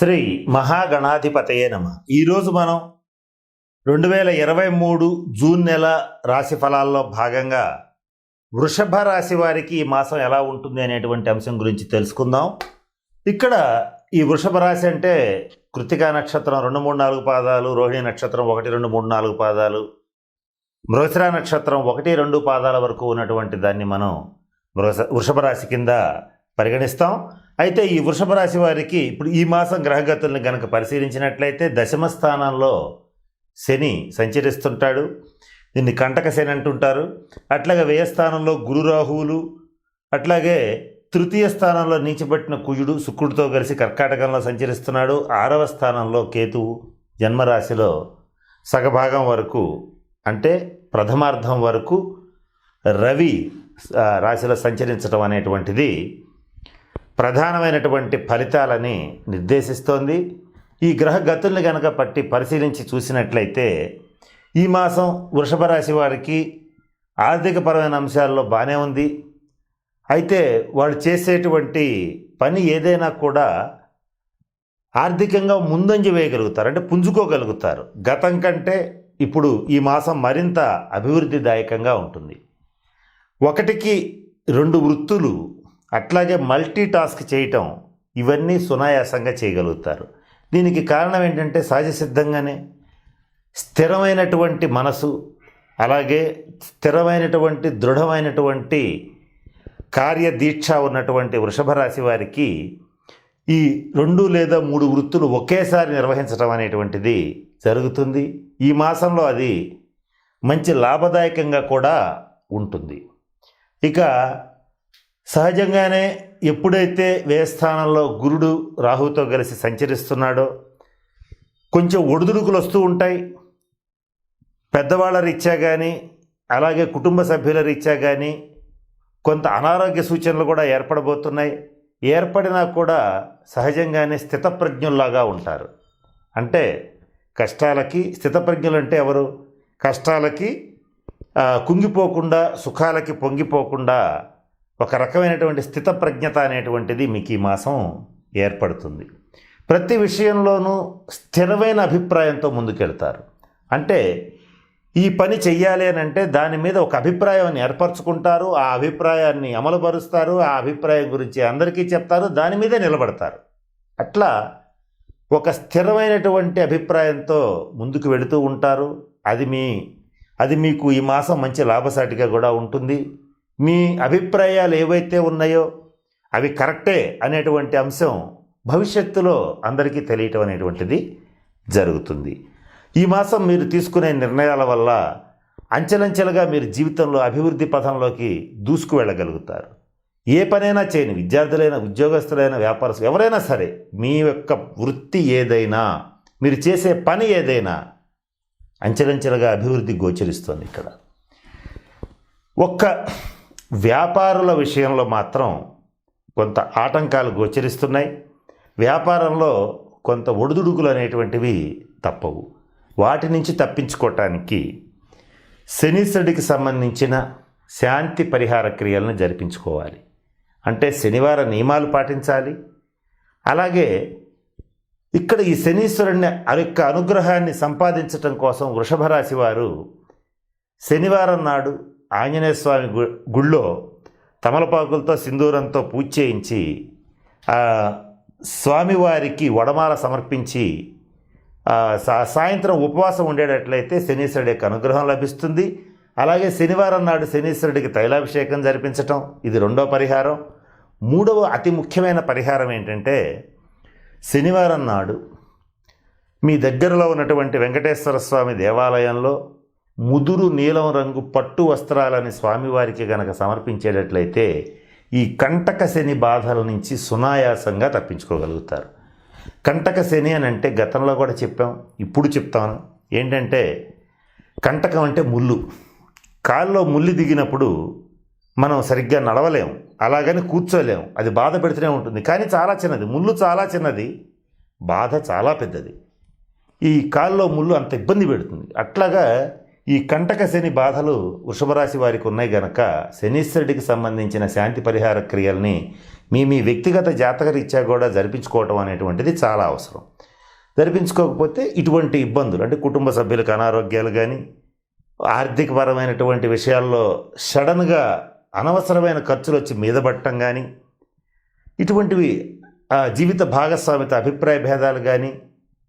శ్రీ మహాగణాధిపతయే నమ. ఈరోజు మనం రెండు వేల ఇరవై మూడు జూన్ నెల రాశి ఫలాల్లో భాగంగా వృషభ రాశి వారికి ఈ మాసం ఎలా ఉంటుంది అనేటువంటి అంశం గురించి తెలుసుకుందాం. ఇక్కడ ఈ వృషభ రాశి అంటే కృతికా నక్షత్రం రెండు మూడు నాలుగు పాదాలు రోహిణి నక్షత్రం ఒకటి రెండు మూడు నాలుగు పాదాలు మృగశిర నక్షత్రం ఒకటి రెండు పాదాల వరకు ఉన్నటువంటి దాన్ని మనం వృష వృషభ రాశి కింద పరిగణిస్తాం. అయితే ఈ వృషభ రాశి వారికి ఇప్పుడు ఈ మాసం గ్రహగతుల్ని గనక పరిశీలించినట్లయితే దశమ స్థానంలో శని సంచరిస్తుంటాడు. దీన్ని కంటక శని అంటుంటారు. అట్లాగే వ్యయస్థానంలో గురు రాహువులు అట్లాగే తృతీయ స్థానంలో నీచబట్టిన కుజుడు శుక్రుడితో కలిసి కర్కాటకంలో సంచరిస్తున్నాడు. ఆరవ స్థానంలో కేతువు జన్మరాశిలో సగభాగం వరకు అంటే ప్రథమార్థం వరకు రవి రాశిలో సంచరించడం అనేటువంటిది ప్రధానమైనటువంటి ఫలితాలని నిర్దేశిస్తోంది. ఈ గ్రహ గతుల్ని కనుక పట్టి పరిశీలించి చూసినట్లయితే ఈ మాసం వృషభ రాశి వారికి ఆర్థికపరమైన అంశాల్లో బాగానే ఉంది. అయితే వాళ్ళు చేసేటువంటి పని ఏదైనా కూడా ఆర్థికంగా ముందంజ వేయగలుగుతారు అంటే పుంజుకోగలుగుతారు. గతం కంటే ఇప్పుడు ఈ మాసం మరింత అభివృద్ధిదాయకంగా ఉంటుంది. ఒకటికి రెండు వృత్తులు అట్లాగే మల్టీ టాస్క్ చేయటం ఇవన్నీ సునాయాసంగా చేయగలుగుతారు. దీనికి కారణం ఏంటంటే సహజ సిద్ధంగానే స్థిరమైనటువంటి మనసు అలాగే స్థిరమైనటువంటి దృఢమైనటువంటి కార్యదీక్ష ఉన్నటువంటి వృషభ రాశి వారికి ఈ రెండు లేదా మూడు వృత్తులు ఒకేసారి నిర్వహించడం అనేటువంటిది జరుగుతుంది. ఈ మాసంలో అది మంచి లాభదాయకంగా కూడా ఉంటుంది. ఇక సహజంగానే ఎప్పుడైతే వ్యయస్థానంలో గురుడు రాహుతో కలిసి సంచరిస్తున్నాడో కొంచెం ఒడిదుడుకులు వస్తూ ఉంటాయి. పెద్దవాళ్ళ రీత్యా కానీ అలాగే కుటుంబ సభ్యుల రీత్యా కానీ కొంత అనారోగ్య సూచనలు కూడా ఏర్పడబోతున్నాయి. ఏర్పడినా కూడా సహజంగానే స్థితప్రజ్ఞుల్లాగా ఉంటారు. అంటే కష్టాలకి స్థితప్రజ్ఞులు అంటే ఎవరు? కష్టాలకి కుంగిపోకుండా సుఖాలకి పొంగిపోకుండా ఒక రకమైనటువంటి స్థితప్రజ్ఞత అనేటువంటిది మీకు ఈ మాసం ఏర్పడుతుంది. ప్రతి విషయంలోనూ స్థిరమైన అభిప్రాయంతో ముందుకెళ్తారు. అంటే ఈ పని చెయ్యాలి అని అంటే దాని మీద ఒక అభిప్రాయాన్ని ఏర్పరచుకుంటారు ఆ అభిప్రాయాన్ని అమలుపరుస్తారు ఆ అభిప్రాయం గురించి అందరికీ చెప్తారు దాని మీదే నిలబడతారు. అట్లా ఒక స్థిరమైనటువంటి అభిప్రాయంతో ముందుకు వెళుతూ ఉంటారు. అది మీ అది మీకు ఈ మాసం మంచి లాభసాటిగా కూడా ఉంటుంది. మీ అభిప్రాయాలు ఏవైతే ఉన్నాయో అవి కరెక్టే అనేటువంటి అంశం భవిష్యత్తులో అందరికీ తెలియటం అనేటువంటిది జరుగుతుంది. ఈ మాసం మీరు తీసుకునే నిర్ణయాల వల్ల అంచెలంచెలుగా మీరు జీవితంలో అభివృద్ధి పథంలోకి దూసుకు వెళ్ళగలుగుతారు. ఏ పనైనా చేయని విద్యార్థులైన ఉద్యోగస్తులైన వ్యాపారస్తులు ఎవరైనా సరే మీ యొక్క వృత్తి ఏదైనా మీరు చేసే పని ఏదైనా అంచెలంచెలుగా అభివృద్ధి గోచరిస్తుంది ఇక్కడ. ఒక్క వ్యాపారుల విషయంలో మాత్రం కొంత ఆటంకాలు గోచరిస్తున్నాయి. వ్యాపారంలో కొంత ఒడిదుడుకులు అనేటువంటివి తప్పవు. వాటి నుంచి తప్పించుకోవటానికి శనీశ్వరుడికి సంబంధించిన శాంతి పరిహార క్రియలను జరిపించుకోవాలి. అంటే శనివార నియమాలు పాటించాలి. అలాగే ఇక్కడ ఈ శనీశ్వరుని యొక్క అనుగ్రహాన్ని సంపాదించటం కోసం వృషభ రాశి వారు శనివారం నాడు ఆంజనేయ స్వామి గు- గుళ్ళో తమలపాకులతో సింధూరంతో పూజ చేయించి స్వామివారికి వడమాల సమర్పించి సాయంత్రం ఉపవాసం ఉండేటట్లయితే శనీశ్వరుడి యొక్క అనుగ్రహం లభిస్తుంది. అలాగే శనివారం నాడు శనీశ్వరుడికి తైలాభిషేకం జరిపించటం ఇది రెండో పరిహారం. మూడవ అతి ముఖ్యమైన పరిహారం ఏంటంటే శనివారం నాడు మీ దగ్గరలో ఉన్నటువంటి వెంకటేశ్వర స్వామి దేవాలయంలో ముదురు నీలం రంగు పట్టు వస్త్రాలని స్వామివారికి గనక సమర్పించేటట్లయితే ఈ కంటక శని బాధల నుంచి సునాయాసంగా తప్పించుకోగలుగుతారు. కంటక శని అని అంటే గతంలో కూడా చెప్పాం ఇప్పుడు చెప్తాను. ఏంటంటే కంటకం అంటే ముళ్ళు. కాల్లో ముళ్ళు దిగినప్పుడు మనం సరిగ్గా నడవలేం అలాగని కూర్చోలేం అది బాధ పెడుతూనే ఉంటుంది. కానీ చాలా చిన్నది ముళ్ళు చాలా చిన్నది బాధ చాలా పెద్దది. ఈ కాల్లో ముళ్ళు అంత ఇబ్బంది పెడుతుంది. అట్లాగా ఈ కంటక శని బాధలు వృషభరాశి వారికి ఉన్నాయి గనక శనీశ్వరుడికి సంబంధించిన శాంతి పరిహార క్రియల్ని మీ మీ వ్యక్తిగత జాతక రీత్యా కూడా జరిపించుకోవటం అనేటువంటిది చాలా అవసరం. జరిపించుకోకపోతే ఇటువంటి ఇబ్బందులు అంటే కుటుంబ సభ్యులకు అనారోగ్యాలు కానీ ఆర్థికపరమైనటువంటి విషయాల్లో సడన్గా అనవసరమైన ఖర్చులు వచ్చి మీద పట్టడం కానీ ఇటువంటివి ఆ, జీవిత భాగస్వామితో అభిప్రాయ భేదాలు కానీ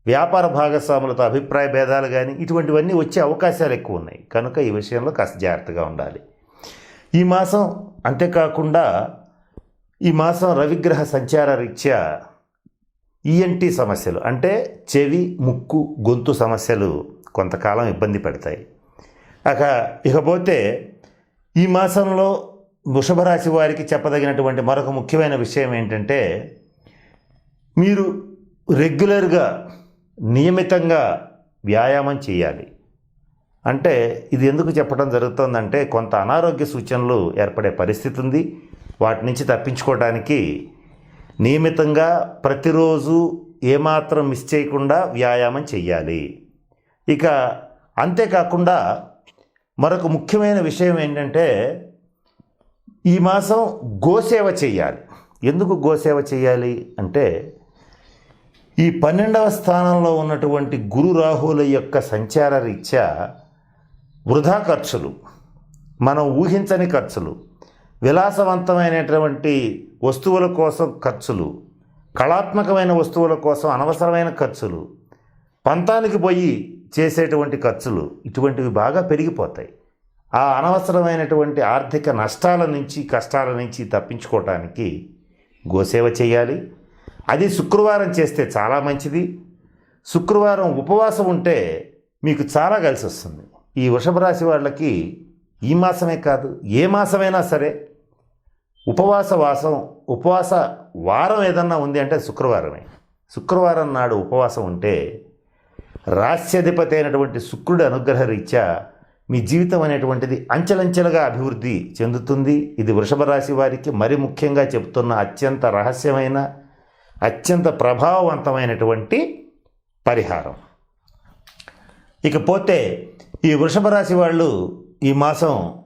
వ్యాపార భాగస్వాములతో అభిప్రాయ భేదాలు కానీ ఇటువంటివన్నీ వచ్చే అవకాశాలు ఎక్కువ ఉన్నాయి. కనుక ఈ విషయంలో కాస్త జాగ్రత్తగా ఉండాలి. ఈ మాసం అంతేకాకుండా ఈ మాసం రవిగ్రహ సంచార రీత్యా ఈఎన్టీ సమస్యలు అంటే చెవి ముక్కు గొంతు సమస్యలు కొంతకాలం ఇబ్బంది పెడతాయి. అక ఇకపోతే ఈ మాసంలో వృషభ రాశి వారికి చెప్పదగినటువంటి మరొక ముఖ్యమైన విషయం ఏంటంటే మీరు రెగ్యులర్గా నియమితంగా వ్యాయామం చేయాలి. అంటే ఇది ఎందుకు చెప్పడం జరుగుతుందంటే కొంత అనారోగ్య సూచనలు ఏర్పడే పరిస్థితి ఉంది వాటి నుంచి తప్పించుకోవడానికి నియమితంగా ప్రతిరోజు ఏమాత్రం మిస్ చేయకుండా వ్యాయామం చేయాలి ఇక అంతేకాకుండా మరొక ముఖ్యమైన విషయం ఏంటంటే ఈ మాసం గోసేవ చేయాలి. ఎందుకు గోసేవ చేయాలి? అంటే ఈ పన్నెండవ స్థానంలో ఉన్నటువంటి గురు రాహుల యొక్క సంచార రీత్యా వృధా ఖర్చులు మనం ఊహించని ఖర్చులు విలాసవంతమైనటువంటి వస్తువుల కోసం ఖర్చులు కళాత్మకమైన వస్తువుల కోసం అనవసరమైన ఖర్చులు పంతానికి పోయి చేసేటువంటి ఖర్చులు ఇటువంటివి బాగా పెరిగిపోతాయి. ఆ అనవసరమైనటువంటి ఆర్థిక నష్టాల నుంచి కష్టాల నుంచి తప్పించుకోవటానికి గోసేవ చేయాలి. అది శుక్రవారం చేస్తే చాలా మంచిది. శుక్రవారం ఉపవాసం ఉంటే మీకు చాలా కలిసి వస్తుంది. ఈ వృషభ రాశి వాళ్ళకి ఈ మాసమే కాదు ఏ మాసమైనా సరే ఉపవాస వాసం ఉపవాస వారం ఏదన్నా ఉంది అంటే శుక్రవారమే. శుక్రవారం నాడు ఉపవాసం ఉంటే రాస్యాధిపతి అయినటువంటి శుక్రుడి అనుగ్రహ రీత్యా మీ జీవితం అనేటువంటిది అంచెలంచెలుగా అభివృద్ధి చెందుతుంది. ఇది వృషభ రాశి వారికి మరి ముఖ్యంగా చెబుతున్న అత్యంత రహస్యమైన అత్యంత ప్రభావవంతమైనటువంటి పరిహారం. ఇకపోతే ఈ వృషభ రాశి వాళ్ళు ఈ మాసం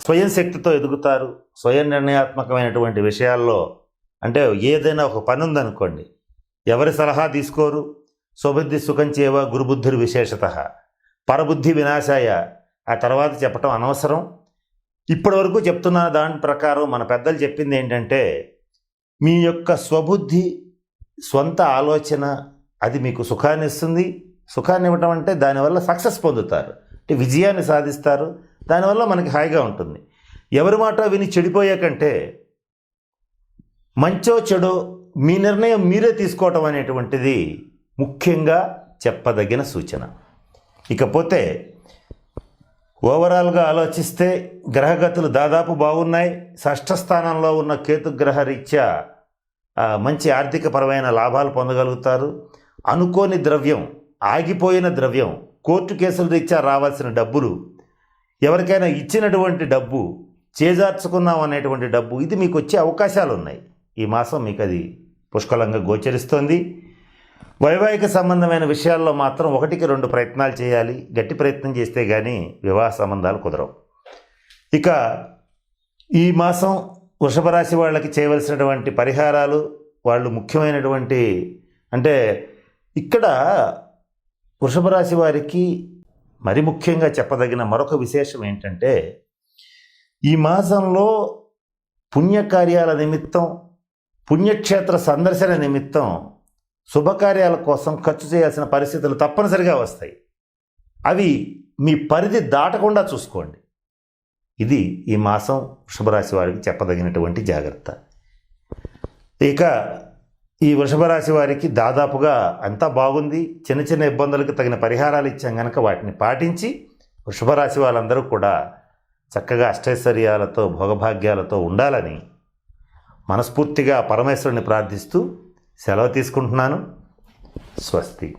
స్వయం శక్తితో ఎదుగుతారు. స్వయం నిర్ణయాత్మకమైనటువంటి విషయాల్లో అంటే ఏదైనా ఒక పని ఉందనుకోండి ఎవరి సలహా తీసుకోరు. స్వబుద్ధి సుఖం చేవ గురుబుద్ధురి విశేషత. పరబుద్ధి వినాశాయ. ఆ తర్వాత చెప్పటం అనవసరం. ఇప్పటివరకు చెప్తున్న దాని ప్రకారం మన పెద్దలు చెప్పింది ఏంటంటే మీ యొక్క స్వబుద్ధి సొంత ఆలోచన అది మీకు సుఖాన్ని ఇస్తుంది. సుఖాన్ని ఇవ్వటం అంటే దానివల్ల సక్సెస్ పొందుతారు. అంటే విజయాన్ని సాధిస్తారు. దానివల్ల మనకి హాయిగా ఉంటుంది. ఎవరి మాట విని చెడిపోయే కంటే మంచో చెడో మీ నిర్ణయం మీరే తీసుకోవటం అనేటువంటిది ముఖ్యంగా చెప్పదగిన సూచన. ఇకపోతే ఓవరాల్గా ఆలోచిస్తే గ్రహగతులు దాదాపు బాగున్నాయి. షష్ఠ స్థానంలో ఉన్న కేతుగ్రహ రీత్యా మంచి ఆర్థికపరమైన లాభాలు పొందగలుగుతారు. అనుకోని ద్రవ్యం ఆగిపోయిన ద్రవ్యం కోర్టు కేసుల రీత్యా రావాల్సిన డబ్బులు ఎవరికైనా ఇచ్చినటువంటి డబ్బు చేజార్చుకున్నాం అనేటువంటి డబ్బు ఇది మీకు వచ్చే అవకాశాలు ఉన్నాయి ఈ మాసం మీకు అది పుష్కలంగా గోచరిస్తోంది. వైవాహిక సంబంధమైన విషయాల్లో మాత్రం ఒకటికి రెండు ప్రయత్నాలు చేయాలి. గట్టి ప్రయత్నం చేస్తే కానీ వివాహ సంబంధాలు కుదరవు. ఇక ఈ మాసం వృషభ రాశి వాళ్ళకి చేయవలసినటువంటి పరిహారాలు వాళ్ళు ముఖ్యమైనటువంటి అంటే ఇక్కడ వృషభ రాశి వారికి మరి ముఖ్యంగా చెప్పదగిన మరొక విశేషం ఏంటంటే ఈ మాసంలో పుణ్యకార్యాల నిమిత్తం పుణ్యక్షేత్ర సందర్శన నిమిత్తం శుభకార్యాల కోసం ఖర్చు చేయాల్సిన పరిస్థితులు తప్పనిసరిగా వస్తాయి. అవి మీ పరిధి దాటకుండా చూసుకోండి. ఇది ఈ మాసం వృషభరాశి వారికి చెప్పదగినటువంటి జాగ్రత్త. ఇక ఈ వృషభ రాశి వారికి దాదాపుగా అంతా బాగుంది. చిన్న చిన్న ఇబ్బందులకు తగిన పరిహారాలు ఇచ్చాం కనుక వాటిని పాటించి వృషభ రాశి వాళ్ళందరూ కూడా చక్కగా అష్టైశ్వర్యాలతో భోగభాగ్యాలతో ఉండాలని మనస్ఫూర్తిగా పరమేశ్వరుని ప్రార్థిస్తూ సెలవు తీసుకుంటున్నాను. స్వస్తి.